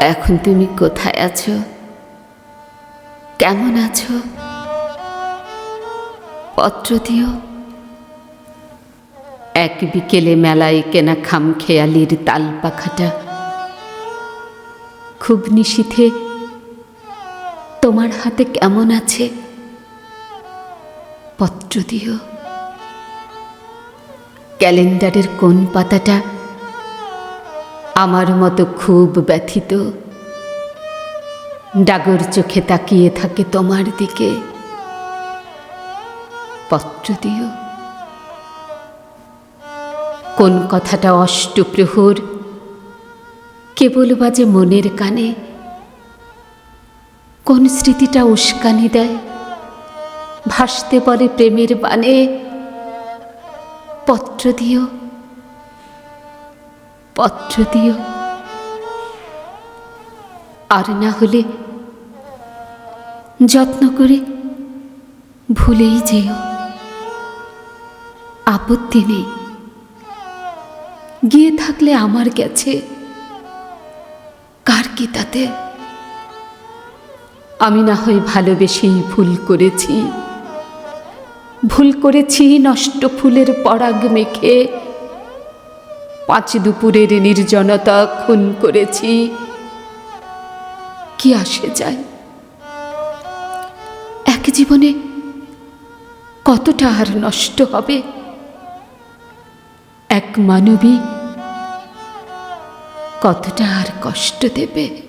এখন তুমি কোথায় আছো? কেমন আছো? পত্র দিও। এক বিকেলে মেলায় কেনা খামখেয়ালির তাল পাখাটা। খুব নিশীথে। তোমার হাতে কেমন আছে? পত্র দিও। ক্যালেন্ডারের কোন পাতাটা আমার মতো খুব ব্যথিত। ডাগর চোখে তাকিয়ে থাকে তোমার দিকে। পত্র দিও। কোন কথাটা অষ্টপ্রহর কেবল বাজে মনের কানে। কোন স্মৃতিটা উস্কানি দেয়, ভাসতে পারে প্রেমের বানে পত্র দিও। পত্র দিও। আর না হলে যত্ন করে ভুলেই যেও। আপত্তি নেই। গিয়ে থাকলে আমার গেছে কার কি তাতে? আমি না হয় ভালোবেসেই ভুল করেছি। ভুল করেছি নষ্ট ফুলের পরাগ মেখে পাঁচ দুপুরের নির্জনতা খুন করেছি। কি আসে যায় এক জীবনে কতটা আর নষ্ট হবে? এক মানবী কতটা আর কষ্ট দেবে?